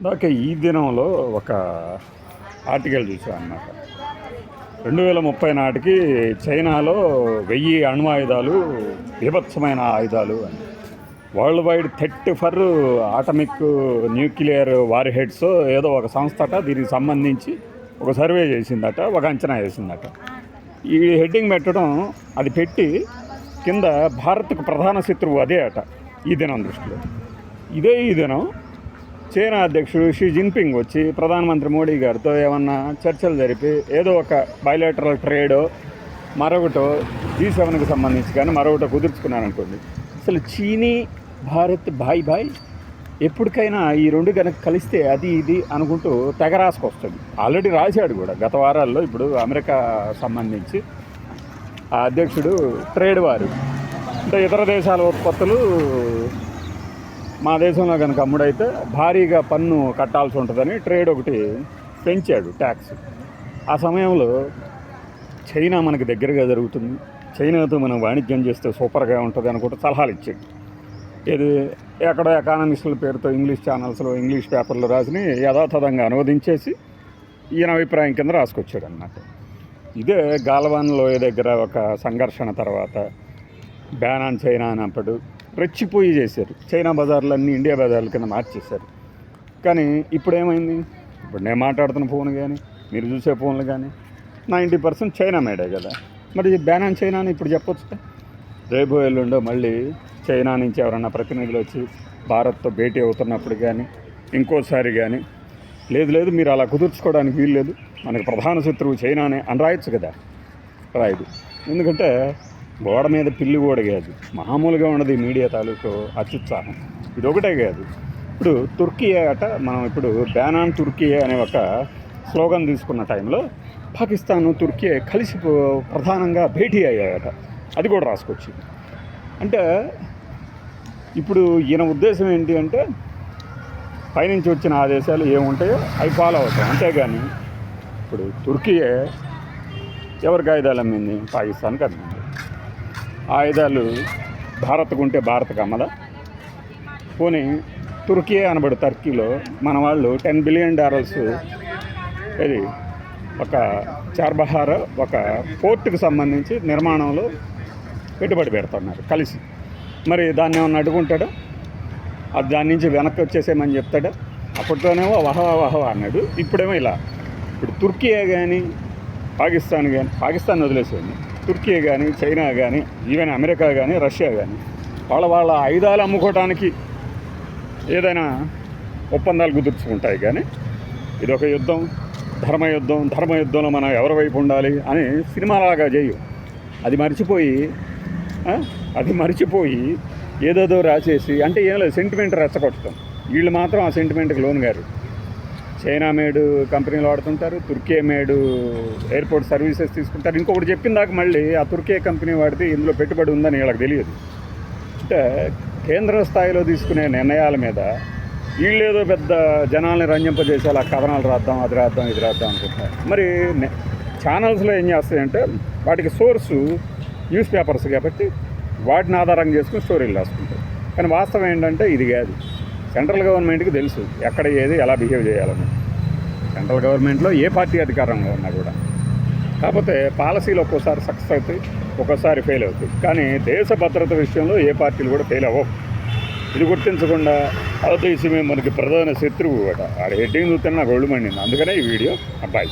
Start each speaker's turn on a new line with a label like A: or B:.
A: ఇందాక ఈ దినంలో ఒక ఆర్టికల్ చూసాను అన్నమాట. రెండు వేల ముప్పై నాటికి చైనాలో వెయ్యి అణ్వాయుధాలు ఆయుధాలు ఆయుధాలు అని. World wide that for atomic nuclear warheads ఏదో ఒక సంస్థట దీనికి సంబంధించి ఒక సర్వే చేసిందట ఒక అంచనా వేసిందట. ఈ హెడ్డింగ్ పెట్టడం అది పెట్టి కింద భారత్కు ప్రధాన శత్రువు అదే అట ఈ దినం దృష్టిలో. ఇదే ఈ దినం చైనా అధ్యక్షుడు షీ జిన్పింగ్ వచ్చి ప్రధానమంత్రి మోడీ గారితో ఏమన్నా చర్చలు జరిపి ఏదో ఒక బయలాటరల్ ట్రేడో మరొకటో జీ సెవెన్కి సంబంధించి కానీ మరొకటో కుదుర్చుకున్నారనుకోండి. అసలు చీనీ భారత్ బాయ్ బాయ్ ఎప్పటికైనా ఈ రెండు కనుక కలిస్తే అది ఇది అనుకుంటూ తెగ రాసుకొస్తుంది. ఆల్రెడీ రాశాడు కూడా. గత వారాల్లో ఇప్పుడు అమెరికా సంబంధించి ఆ అధ్యక్షుడు ట్రేడ్ వారు. అంటే ఇతర దేశాల ఉత్పత్తులు మా దేశంలో కనుక అమ్ముడైతే భారీగా పన్ను కట్టాల్సి ఉంటుందని ట్రేడ్ ఒకటి పెంచాడు ట్యాక్స్. ఆ సమయంలో చైనా మనకి దగ్గరగా జరుగుతుంది. చైనాతో మనం వాణిజ్యం చేస్తే సూపర్గా ఉంటుంది అనుకుంటే సలహాలు ఇచ్చాడు. ఇది ఎక్కడో ఎకానమిస్టుల పేరుతో ఇంగ్లీష్ ఛానల్స్లో ఇంగ్లీష్ పేపర్లు రాసిని యథాతథంగా అనువదించేసి ఈయన అభిప్రాయం కింద రాసుకొచ్చాడు అన్నట్టు ఇదే గాల్వాన్ లోయ దగ్గర ఒక సంఘర్షణ తర్వాత బ్యాన్ ఆన్ చైనా అన్నప్పుడు రెచ్చిపోయి చేశారు. చైనా బజార్లన్నీ ఇండియా బజార్ల కింద మార్చేశారు. కానీ ఇప్పుడు ఏమైంది ఇప్పుడు నేను మాట్లాడుతున్న ఫోన్ కానీ మీరు చూసే ఫోన్లు కానీ నైంటీ పర్సెంట్ చైనా మేడే కదా. మరి బ్యాన్ ఆన్ చైనా అని ఇప్పుడు చెప్పొచ్చు? రేపు ఎల్లుండో మళ్ళీ చైనా నుంచి ఎవరన్నా ప్రతినిధులు వచ్చి భారత్తో భేటీ అవుతున్నప్పుడు కానీ ఇంకోసారి కానీ లేదు లేదు మీరు అలా కుదుర్చుకోవడానికి వీలు లేదు ప్రధాన శత్రువు చైనానే అని రాయొచ్చు కదా. రాయదు. ఎందుకంటే గోడ మీద పిల్లి కూడా కాదు. మామూలుగా ఉన్నది మీడియా తాలూకు అత్యుత్సాహం. ఇది ఒకటే కాదు. ఇప్పుడు తుర్కీ అట మనం ఇప్పుడు బ్యాన్ ఆన్ తుర్కీ అనే ఒక స్లోగన్ తీసుకున్న టైంలో పాకిస్తాన్ తుర్కీ కలిసి ప్రధానంగా భేటీ అయ్యాయట. అది కూడా రాసుకొచ్చింది. అంటే ఇప్పుడు ఈయన ఉద్దేశం ఏంటి అంటే పైనుంచి వచ్చిన ఆదేశాలు ఏముంటాయో అవి ఫాలో అవుతాయి అంతేగాని ఇప్పుడు తుర్కీయే ఎవరికి ఆయుధాలు అమ్మింది? పాకిస్తాన్కి అమ్మింది. ఆయుధాలు భారత్కు ఉంటే భారత్ అమ్మదా పోనీ తుర్కీ అనబడు టర్కీలో మన వాళ్ళు టెన్ బిలియన్ డాలర్స్ ఇది ఒక చార్బహార్ ఒక పోర్టుకు సంబంధించి నిర్మాణంలో పెట్టుబడి పెడుతున్నారు కలిసి. మరి దాన్ని ఏమన్నా అడ్డుకుంటాడా? అది దాని నుంచి వెనక్కి వచ్చేసేమని చెప్తాడా? అప్పట్లోనేమో వహవా వహవా అన్నాడు. ఇప్పుడేమో ఇలా. ఇప్పుడు తుర్కీయే కానీ పాకిస్తాన్ కానీ పాకిస్తాన్ వదిలేసేయండి. తుర్కీ కానీ చైనా కానీ ఈవెన్ అమెరికా కానీ రష్యా కానీ వాళ్ళ వాళ్ళ ఆయుధాలు అమ్ముకోవటానికి ఏదైనా ఒప్పందాలు కుదుర్చుకుంటాయి కానీ ఇది ఒక యుద్ధం ధర్మ యుద్ధం ధర్మ యుద్ధంలో మనం ఎవరి వైపు ఉండాలి అని సినిమాలాగా చేయు. అది మర్చిపోయి అది మర్చిపోయి ఏదేదో రాసేసి అంటే ఏం లేదు సెంటిమెంట్ రెచ్చగొట్టడం. వీళ్ళు మాత్రం ఆ సెంటిమెంట్కి లోన్ గారు చైనా మేడ్ కంపెనీలు వాడుతుంటారు తుర్కే మేడ్ ఎయిర్పోర్ట్ సర్వీసెస్ తీసుకుంటారు. ఇంకొకటి చెప్పిన దాకా మళ్ళీ ఆ తుర్కే కంపెనీ వాడితే ఇందులో పెట్టుబడి ఉందని వీళ్ళకి తెలియదు. అంటే కేంద్ర స్థాయిలో తీసుకునే నిర్ణయాల మీద వీళ్ళేదో పెద్ద జనాల్ని రంజింపజేసేలా కథనాలు రాద్దాం అది రాద్దాం ఇది రాద్దాం అనుకుంటారు మరి ఛానల్స్లో ఏం చేస్తాయంటే వాటికి సోర్సు న్యూస్ పేపర్స్ కాబట్టి వాటిని ఆధారం చేసుకుని స్టోరీలు రాసుకుంటారు. కానీ వాస్తవం ఏంటంటే ఇది కాదు. సెంట్రల్ గవర్నమెంట్కి తెలుసు ఎక్కడ ఏది ఎలా బిహేవ్ చేయాలని. సెంట్రల్ గవర్నమెంట్లో ఏ పార్టీ అధికారంలో ఉన్నా కూడా. కాకపోతే పాలసీలు ఒక్కోసారి సక్సెస్ అవుతాయి ఒక్కోసారి ఫెయిల్ అవుతాయి. కానీ దేశ భద్రత విషయంలో ఏ పార్టీలు కూడా ఫెయిల్ అవ్వవు. ఇది గుర్తించకుండా అవదేశమే మనకి ప్రధాన శత్రువు అట. ఆడ హెడ్డింగ్ చూస్తే నాకు ఒళ్ళు మండింది. అందుకనే ఈ వీడియో అబ్బాయి.